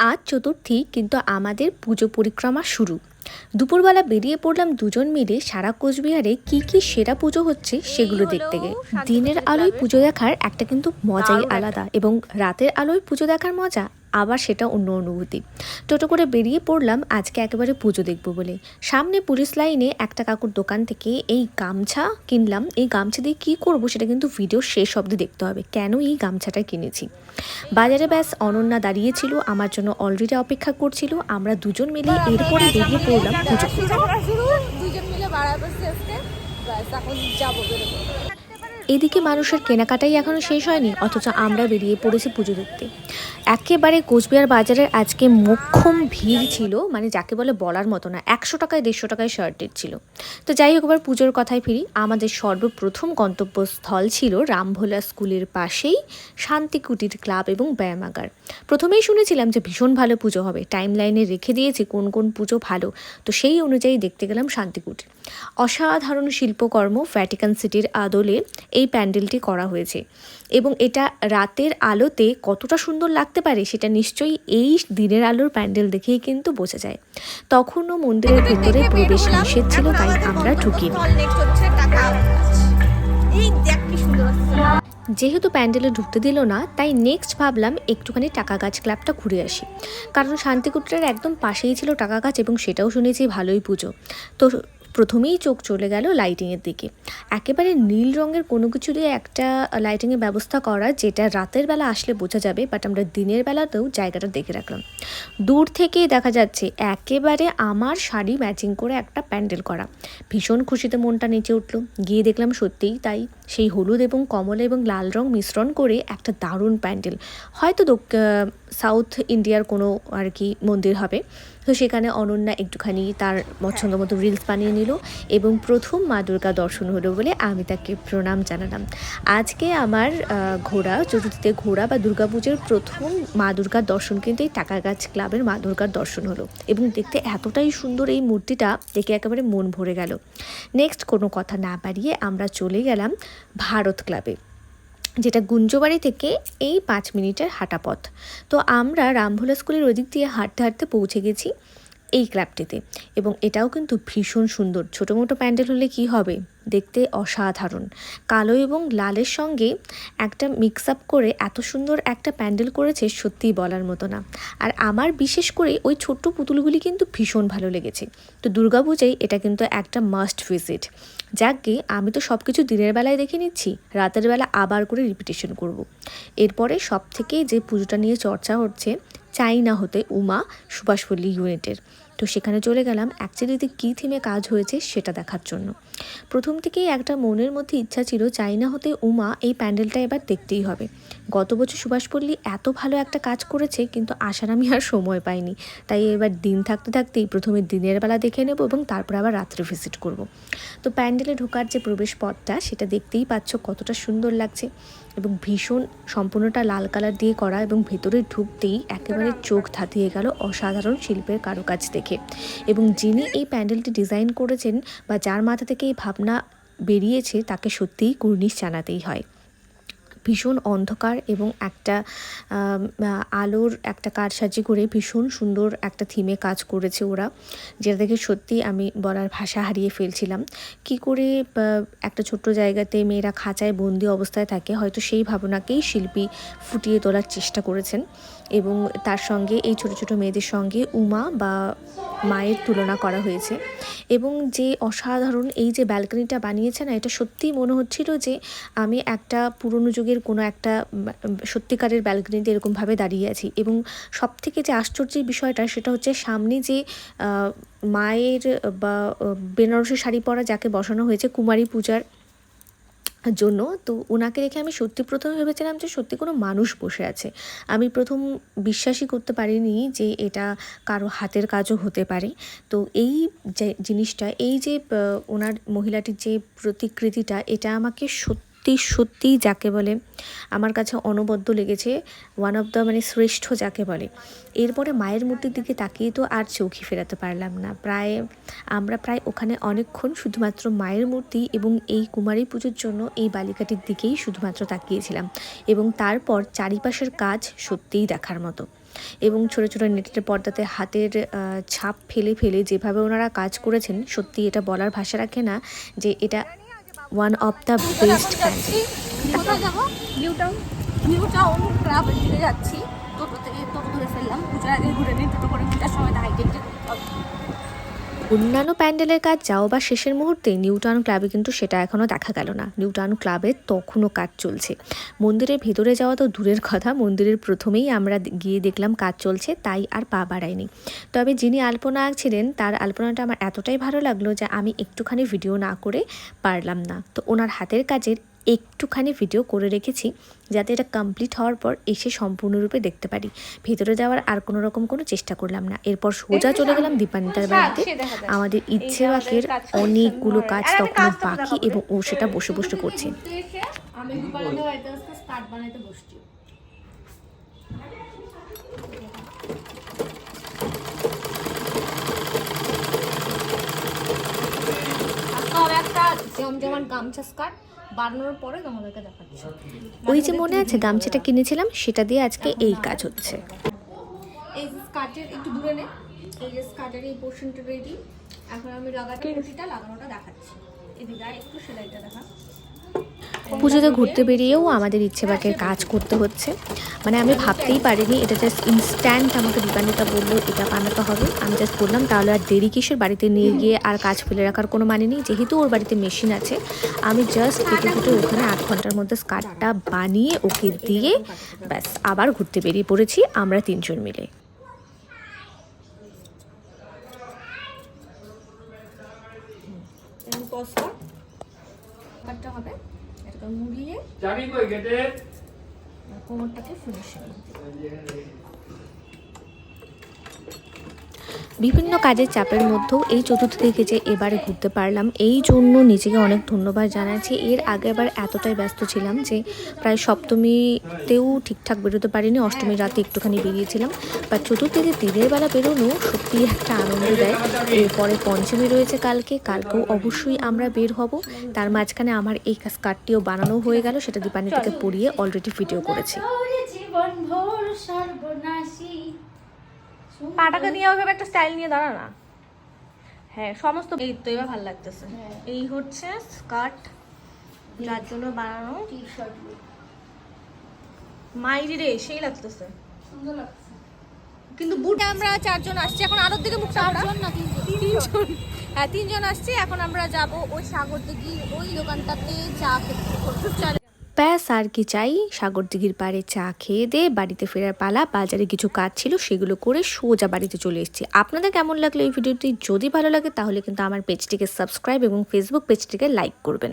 আজ চতুর্থী কিন্তু আমাদের পুজো পরিক্রমা শুরু। দুপুরবেলা বেরিয়ে পড়লাম দুজন মিলে সারা কোচবিহারে কি কি সেরা পুজো হচ্ছে সেগুলো দেখতে গিয়ে। দিনের আলোয় পুজো দেখার একটা কিন্তু মজাই আলাদা এবং রাতের আলোয় পুজো দেখার মজা আবার সেটা অন্য অনুভূতি। টোটো করে বেরিয়ে পড়লাম, আজকে একেবারে পুজো দেখব বলে। সামনে পুলিশ লাইনে একটা কাকুর দোকান থেকে এই গামছা কিনলাম। এই গামছা দিয়ে কী করব সেটা কিন্তু ভিডিও শেষ অব্দি দেখতে হবে। কেন এই গামছাটা কিনেছি? বাজারে ব্যাস অনন্যা দাঁড়িয়েছিল, আমার জন্য অলরেডি অপেক্ষা করছিল। আমরা দুজন মিলে এরপরে বেরিয়ে পড়লাম পুজো দুজন মিলে বেরোবো। এদিকে মানুষের কেনাকাটাই এখনও শেষ হয়নি, অথচ আমরা বেরিয়ে পড়েছি পুজো দেখতে। একেবারে কোচবিহার বাজারের আজকে মোক্ষম ভিড় ছিল মানে যাকে বলে বলার মতো না, একশো টাকায়, দেড়শো টাকায় শার্টের ছিল। তো যাই হোক, এবার পুজোর কথায় ফিরি। আমাদের সর্বপ্রথম গন্তব্যস্থল ছিল রামভোলা স্কুলের পাশেই শান্তিকুটির ক্লাব এবং ব্যায়ামাগার। প্রথমেই শুনেছিলাম যে ভীষণ ভালো পুজো হবে টাইম লাইনে রেখে দিয়েছি কোন কোন পুজো ভালো, তো সেই অনুযায়ী দেখতে গেলাম শান্তিকুটির অসাধারণ শিল্পকর্ম ভ্যাটিকান সিটির আদলে এই প্যান্ডেলটি করা হয়েছে। এবং এটা রাতের আলোতে কতটা সুন্দর লাগতে পারে সেটা নিশ্চয়ই এই দিনের আলোর প্যান্ডেল দেখেই কিন্তু বোঝা যায়। তখনও মন্দিরের ভেতরে প্রবেশ নিষেধ ছিল তাই আমরা ঢুকিনি। নেক্সট হচ্ছে? টাকা এই দেখ কি সুন্দর আসছে যেহেতু প্যান্ডেলে ঢুকতে দিল না তাই নেক্সট ভাবলাম একটুখানি টাকা গাছ ক্লাবটা ঘুরে আসি। কারণ শান্তিকুটিরের একদম পাশেই ছিল টাকা গাছ এবং সেটাও শুনেছি ভালোই পুজো। তো প্রথমেই চোখ চলে গেল লাইটিংয়ের দিকে। একেবারে নীল রঙের কোনো কিছু দিয়ে একটা লাইটিংয়ের ব্যবস্থা করা, যেটা রাতের বেলা আসলে বোঝা যাবে বাট আমরা দিনের বেলাতেও জায়গাটা দেখে রাখলাম। দূর থেকেই দেখা যাচ্ছে, একেবারে আমার শাড়ি ম্যাচিং করে একটা প্যান্ডেল করা। ভীষণ খুশিতে মনটা নিচে উঠল। গিয়ে দেখলাম সত্যিই তাই। সেই হলুদ এবং কমলা এবং লাল রং মিশ্রণ করে একটা দারুণ প্যান্ডেল। হয়তো সাউথ ইন্ডিয়ার কোনো আর কি মন্দির হবে। তো সেখানে অনন্যা একটুখানি তার পছন্দ মতো রিলস বানিয়ে নিল এবং প্রথম মা দুর্গা দর্শন হলো বলে আমি তাকে প্রণাম জানালাম। আজকে আমার ঘোড়া, চতুর্থীতে ঘোড়া বা দুর্গাপুজোর প্রথম মা দুর্গার দর্শন কিন্তু এই টাকা গাছ ক্লাবের মা দুর্গার দর্শন হলো এবং দেখতে এতটাই সুন্দর এই মূর্তিটা দেখে একেবারে মন ভরে গেল। নেক্সট কোনো কথা না বাড়িয়ে আমরা চলে গেলাম ভারত ক্লাবে, যেটা গুঞ্জবাড়ি থেকে এই পাঁচ মিনিটের হাঁটা পথ তো আমরা রামভোলা স্কুলের ওদিক দিয়ে হাঁটতে হাঁটতে পৌঁছে গেছি। এই ক্লাবটিতে এবং এটাও কিন্তু ভীষণ সুন্দর। ছোটো মোটো প্যান্ডেল হলে কি হবে? দেখতে অসাধারণ। কালো এবং লালের সঙ্গে একটা মিক্স আপ করে এত সুন্দর একটা প্যান্ডেল করেছে সত্যিই বলার মতো না। আর আমার বিশেষ করে ওই ছোট্ট পুতুলগুলি কিন্তু ভীষণ ভালো লেগেছে। তো দুর্গাপূজায় এটা কিন্তু একটা মাস্ট ভিজিট যাকে আমি তো সব কিছু দিনের বেলায় দেখে নিচ্ছি, রাতের বেলা আবার করে রিপিটেশন করব। এরপরে সব থেকে যে পুজোটা নিয়ে চর্চা হচ্ছে চাইনা হতে উমা সুভাষপল্লী ইউনিটের। তো সেখানে চলে গেলাম। অ্যাকচুয়ালিতে কী থিমে কাজ হয়েছে সেটা দেখার জন্য। প্রথম থেকেই একটা মনের মধ্যে ইচ্ছা ছিল চাইনা হতে উমা এই প্যান্ডেলটা এবার দেখতেই হবে। গত বছর সুভাষপল্লী এত ভালো একটা কাজ করেছে, কিন্তু আসার আমি আর সময় পাইনি। তাই এবার দিন থাকতে থাকতেই প্রথমে দিনের বেলা দেখে নেব এবং তারপর আবার রাত্রে ভিজিট করব। তো প্যান্ডেলে ঢোকার যে প্রবেশ পথটা, সেটা দেখতেই পাচ্ছ কতটা সুন্দর লাগছে। এবং ভীষণ সম্পূর্ণটা লাল কালার দিয়ে করা এবং ভেতরে ঢুকতেই একেবারে চোখ ধাঁধিয়ে গেল অসাধারণ শিল্পের কারুকাজ দেখে। এবং যিনি এই প্যান্ডেলটি ডিজাইন করেছেন বা যার মাথা থেকে এই ভাবনা বেরিয়েছে, তাকে সত্যিই কুর্নিশ জানাতেই হয়। ভীষণ অন্ধকার এবং একটা আলোর একটা কারসাজি করে ভীষণ সুন্দর একটা থিমে কাজ করেছে ওরা। যেটা দেখে সত্যি আমি বলার ভাষা হারিয়ে ফেলছিলাম। কি করে একটা ছোট্ট জায়গাতে মেয়েরা খাঁচায় বন্দি অবস্থায় থাকে, হয়তো সেই ভাবনাকেই শিল্পী ফুটিয়ে তোলার চেষ্টা করেছেন। এবং তার সঙ্গে, এই ছোট ছোট মেয়েদের সঙ্গে উমা বা মায়ের তুলনা করা হয়েছে। এবং যে অসাধারণ এই যে ব্যালকনিটা বানিয়েছে না, এটা সত্যিই মনে হচ্ছিল যে আমি একটা পুরনো যুগের কোনো একটা সত্যিকারের ব্যালকনিতে এরকমভাবে দাঁড়িয়ে আছি। এবং সব থেকে যে আশ্চর্যের বিষয়টা সেটা হচ্ছে সামনে যে মায়ের বা বেনারসি শাড়ি পরা যাকে বসানো হয়েছে কুমারী পূজার জন্য, তো ওনাকে দেখে আমি সত্যি প্রথমে ভেবেছিলাম যে সত্যি কোনো মানুষ বসে আছে। আমি প্রথম বিশ্বাসই করতে পারিনি যে এটা কারও হাতের কাজও হতে পারে। তো এই যে জিনিসটা, এই যে ওনার মহিলাটির যে প্রতিকৃতিটা, এটা আমাকে সত্যি সত্যিই যাকে বলে, আমার কাছে অনবদ্য লেগেছে ওয়ান অফ দ্য মানে শ্রেষ্ঠ যাকে বলে। এরপরে মায়ের মূর্তির দিকে তাকিয়ে তো আর চোখই ফেরাতে পারলাম না। প্রায়, আমরা প্রায় ওখানে অনেকক্ষণ শুধুমাত্র মায়ের মূর্তি এবং এই কুমারী পুজোর জন্য এই বালিকাটির দিকেই শুধুমাত্র তাকিয়েছিলাম এবং তারপর চারিপাশের কাজ সত্যিই দেখার মতো এবং ছোটো ছোটো নেটের পর্দাতে হাতের ছাপ ফেলে ফেলে যেভাবে ওনারা কাজ করেছেন, সত্যি এটা বলার ভাষা রাখে না যে এটা ওয়ান অফ দ্য বেস্ট যাচ্ছি। টোটো থেকে ফেললাম। পূজার ঘুরে নিই টোটো করে সময় হাইটে অন্যান্য প্যান্ডেলের কাজ যাও বা শেষের মুহূর্তে নিউটাউন ক্লাবে কিন্তু সেটা এখনও দেখা গেল না। নিউটাউন ক্লাবে তখনও কাজ চলছে। মন্দিরের ভেতরে যাওয়া তো দূরের কথা, মন্দিরের প্রথমেই আমরা গিয়ে দেখলাম কাজ চলছে, তাই আর পা বাড়ায়নি তবে যিনি আলপনা আঁকছিলেন তার আলপনাটা আমার এতটাই ভালো লাগল যে আমি একটুখানি ভিডিও না করে পারলাম না। তো ওনার হাতের কাজের একটুখানি ভিডিও করে রেখেছি যাতে এটা কমপ্লিট হওয়ার পর এসে সম্পূর্ণরূপে দেখতে পারি। ভেতরে যাওয়ার আর কোনো রকম কোনো চেষ্টা করলাম না। এরপর সোজা চলে গেলাম দীপানিতার বাড়িতে। আমাদের ইচ্ছে বাকের অনেকগুলো কাজ তখন বাকি এবং ও সেটা বসে বসে করছে। আমি বানাইতে বসছি আজকে হবে একটা জমজমাট গামছা স্কার্ট বানানোর পরে তোমাদেরকে দেখাচ্ছি। ওই যে মনে আছে গামছাটা কিনেছিলাম সেটা দিয়ে আজকে এই কাজ হচ্ছে। এই যে স্কার্টের একটু দূরে নে। এই যে স্কার্টের এই পোর্শনটা রেডি এখন আমি লাগাতে কুচিটা লাগানোটা দেখাচ্ছি। এদিকে একটু সেলাইটা দেখা। পুজোতে ঘুরতে বেরিয়েও আমাদের ইচ্ছে বাকের কাজ করতে হচ্ছে। মানে আমি ভাবতেই পারিনি এটা জাস্ট ইনস্ট্যান্ট আমাকে দীপানিতা বলল এটা বানাতে হবে। আমি জাস্ট বললাম তাহলে আর দেরি কিসের? বাড়িতে নিয়ে গিয়ে আর কাজ ফেলে রাখার কোনো মানে নেই। যেহেতু ওর বাড়িতে মেশিন আছে আমি জাস্ট কেটে কেটে ওখানে আধ ঘণ্টার মধ্যে স্কার্টটা বানিয়ে ওকে দিয়ে ব্যাস আবার ঘুরতে বেরিয়ে পড়েছি আমরা তিনজন মিলে। হবে। এটাকে মুড়িয়ে চাবি কই গেটে কোমরটাকে ফিনিশিং বিভিন্ন কাজের চাপের মধ্যেও এই চতুর্থ থেকে যে এবারে ঘুরতে পারলাম, এই জন্য নিজেকে অনেক ধন্যবাদ জানাচ্ছি। এর আগে আবার এতটাই ব্যস্ত ছিলাম যে প্রায় সপ্তমীতেও ঠিকঠাক বেরোতে পারিনি, অষ্টমীর রাতে একটুখানি বেরিয়েছিলাম। বা চতুর্থীতে দিনের বেলা বেরোনো সত্যিই একটা আনন্দ দেয়। এরপরে পঞ্চমী রয়েছে কালকে, কালকেও অবশ্যই আমরা বের হব। তার মাঝখানে আমার এই স্কার্টটিও বানানো হয়ে গেল, সেটা দীপানিটাকে পরিয়ে অলরেডি ভিডিও করেছি। জীবন ভোর পাটাকে নিয়ে ওইভাবে একটা স্টাইল নিয়ে দাঁড়া না। হ্যাঁ সমস্ত এই তো এবার ভালো লাগতেছে। এই হচ্ছে স্কার্ট যার জন্য বানানো। টি শার্ট মাইরি রে সেই লাগতেছে। সুন্দর লাগছে কিন্তু বুটে আমরা চারজন আসছি এখন আলোর দিকে মুখটা আমরা চারজন না তিনজন? হ্যাঁ তিনজন আসছি এখন আমরা যাব ওই সাগর দিঘি ওই দোকানটাতে চা খেতে। চা ব্যাস, আর কি চাই? সাগর দিঘির পাড়ে চা খেয়ে দিয়ে বাড়িতে ফেরার পালা, বাজারে কিছু কাজ ছিল, সেগুলো করে সোজা বাড়িতে চলে এসেছি। আপনাদের কেমন লাগল এই ভিডিওটি? যদি ভালো লাগে, তাহলে কিন্তু আমার পেজটিকে সাবস্ক্রাইব এবং ফেসবুক পেজটিকে লাইক করবেন।